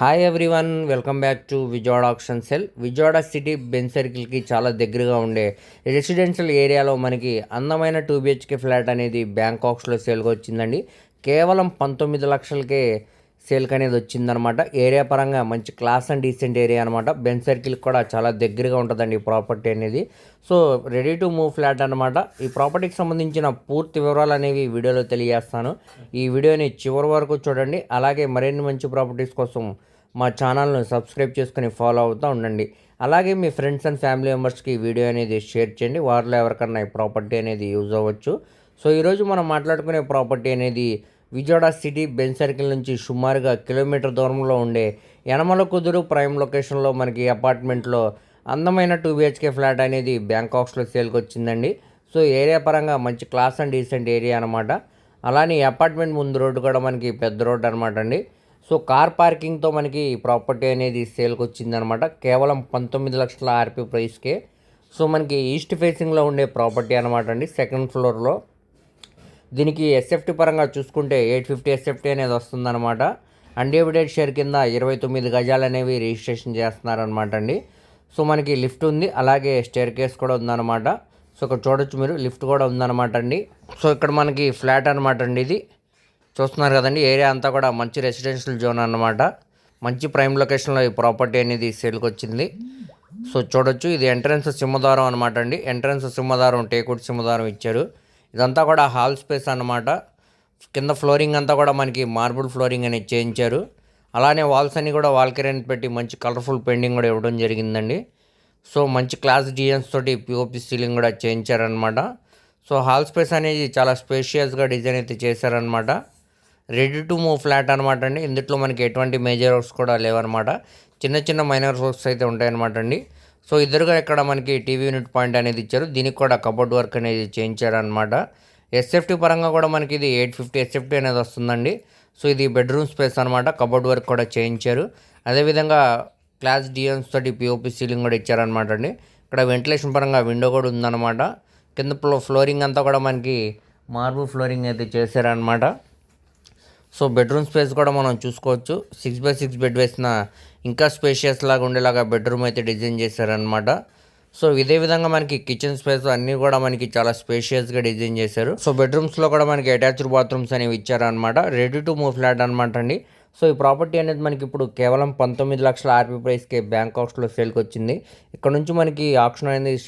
Hi everyone welcome back to Vijayawada auction sell Vijayawada city Benz సర్కిల్కి చాలా దగ్గరగా ఉండే residential ఏరియాలో మనకి అందమైన టూ బిహెచ్కే ఫ్లాట్ అనేది బ్యాంకాక్స్లో సేల్కి వచ్చిందండి. కేవలం పంతొమ్మిది లక్షలకే సేల్క్ అనేది వచ్చిందనమాట. ఏరియా పరంగా మంచి క్లాస్ అండ్ డీసెంట్ ఏరియా అనమాట. బెన్ సర్కిల్ కూడా చాలా దగ్గరగా ఉంటుందండి ఈ ప్రాపర్టీ అనేది. So ready to move flat అనమాట. ఈ ప్రాపర్టీకి సంబంధించిన పూర్తి వివరాలు అనేవి వీడియోలో తెలియజేస్తాను. ఈ వీడియోని చివరి వరకు చూడండి. అలాగే మరిన్ని మంచి ప్రాపర్టీస్ కోసం మా ఛానల్ను సబ్స్క్రైబ్ చేసుకుని ఫాలో అవుతూ ఉండండి. అలాగే మీ ఫ్రెండ్స్ అండ్ ఫ్యామిలీ మెంబర్స్కి వీడియో అనేది షేర్ చేయండి. వారిలో ఎవరికన్నా ఈ ప్రాపర్టీ అనేది యూజ్ అవ్వచ్చు. సో ఈరోజు మనం మాట్లాడుకునే ప్రాపర్టీ అనేది విజయవాడ సిటీ బెన్ సర్కిల్ నుంచి సుమారుగా కిలోమీటర్ దూరంలో ఉండే యనమల కుదురు ప్రైమ్ లొకేషన్లో మనకి అపార్ట్మెంట్లో అందమైన టూ బిహెచ్కే ఫ్లాట్ అనేది బ్యాంకాక్స్లో సేల్కి వచ్చిందండి సో ఏరియా పరంగా మంచి క్లాస్ అండ్ డీసెంట్ ఏరియా అనమాట అలానే అపార్ట్మెంట్ ముందు రోడ్డు కూడా మనకి పెద్ద రోడ్డు అనమాట అండి. సో కార్ పార్కింగ్తో మనకి ఈ ప్రాపర్టీ అనేది సేల్కి వచ్చిందనమాట కేవలం పంతొమ్మిది లక్షల ఆర్పీ ప్రైస్కే. సో మనకి ఈస్ట్ ఫేసింగ్లో ఉండే ప్రాపర్టీ అనమాట అండి సెకండ్ ఫ్లోర్లో. దీనికి ఎస్ఎఫ్టీ పరంగా చూసుకుంటే ఎయిట్ ఫిఫ్టీ ఎస్ఎఫ్టీ అనేది వస్తుందన్నమాట. అన్డివిడెడ్ షేర్ కింద ఇరవై తొమ్మిది గజాలు అనేవి రిజిస్ట్రేషన్ చేస్తున్నారనమాట అండి. సో మనకి లిఫ్ట్ ఉంది. అలాగే స్టేర్ కేస్ కూడా ఉందన్నమాట. సో ఇక్కడ చూడొచ్చు మీరు. లిఫ్ట్ కూడా ఉందన్నమాట అండి. సో ఇక్కడ మనకి ఫ్లాట్ అనమాట అండి ఇది. చూస్తున్నారు కదండి ఏరియా అంతా కూడా మంచి రెసిడెన్షియల్ జోన్ అనమాట మంచి ప్రైమ్ లొకేషన్లో ఈ ప్రాపర్టీ అనేది సేల్కి వచ్చింది. సో చూడొచ్చు. ఇది ఎంట్రన్స్ సింహద్వారం అనమాట అండి. ఎంట్రన్స్ సింహద్వారం టేకుడ్ సింహద్వారం ఇచ్చారు. ఇదంతా కూడా హాల్ స్పేస్ అనమాట కింద ఫ్లోరింగ్ అంతా కూడా మనకి మార్బుల్ ఫ్లోరింగ్ అనేది చేయించారు. అలానే వాల్స్ అన్ని కూడా వాల్కెరెన్ పెట్టి మంచి కలర్ఫుల్ పెయింటింగ్ కూడా ఇవ్వడం జరిగిందండి. సో మంచి క్లాస్ డిజైన్స్ తోటి పిఓపి సీలింగ్ కూడా చేయించారనమాట సో హాల్ స్పేస్ అనేది చాలా స్పేషియస్గా డిజైన్ అయితే చేశారనమాట రెడీ టు మూవ్ ఫ్లాట్ అనమాట అండి. ఇందులో మనకి ఎటువంటి మేజర్ వర్క్స్ కూడా లేవన్నమాట. చిన్న చిన్న మైనర్ వర్క్స్ అయితే ఉంటాయన్నమాట అండి. సో ఇద్దరుగా ఇక్కడ మనకి టీవీ యూనిట్ పాయింట్ అనేది ఇచ్చారు. దీనికి కూడా కబోర్డ్ వర్క్ అనేది చేయించారనమాట ఎస్ఎఫ్టీ పరంగా కూడా మనకి ఇది ఎయిట్ ఫిఫ్టీ ఎస్ఎఫ్టీ అనేది వస్తుందండి. సో ఇది బెడ్రూమ్ స్పేస్ అనమాట కబోర్డ్ వర్క్ కూడా చేయించారు. అదేవిధంగా క్లాస్ డిఎన్స్ తోటి పిఓపి సీలింగ్ కూడా ఇచ్చారనమాట అండి. ఇక్కడ వెంటిలేషన్ పరంగా విండో కూడా ఉందన్నమాట. కింద ఫ్లోరింగ్ అంతా కూడా మనకి మార్బుల్ ఫ్లోరింగ్ అయితే చేశారనమాట సో బెడ్రూమ్ స్పేస్ కూడా మనం చూసుకోవచ్చు. సిక్స్ బై సిక్స్ బెడ్ వేసిన ఇంకా స్పేషియస్ లాగా ఉండేలాగా బెడ్రూమ్ అయితే డిజైన్ చేశారనమాట సో ఇదే విధంగా మనకి కిచెన్ స్పేస్ అన్నీ కూడా మనకి చాలా స్పేషియస్గా డిజైన్ చేశారు. సో బెడ్రూమ్స్లో కూడా మనకి అటాచ్డ్ బాత్రూమ్స్ అనేవి ఇచ్చారనమాట రెడీ టు మూవ్ ఫ్లాట్ అనమాట అండి. సో ఈ ప్రాపర్టీ అనేది మనకి ఇప్పుడు కేవలం పంతొమ్మిది లక్షల ఆర్పీ ప్రైస్కి బ్యాంకాక్స్లో సేల్కి వచ్చింది ఇక్కడ నుంచి మనకి ఆప్షన్ అనేది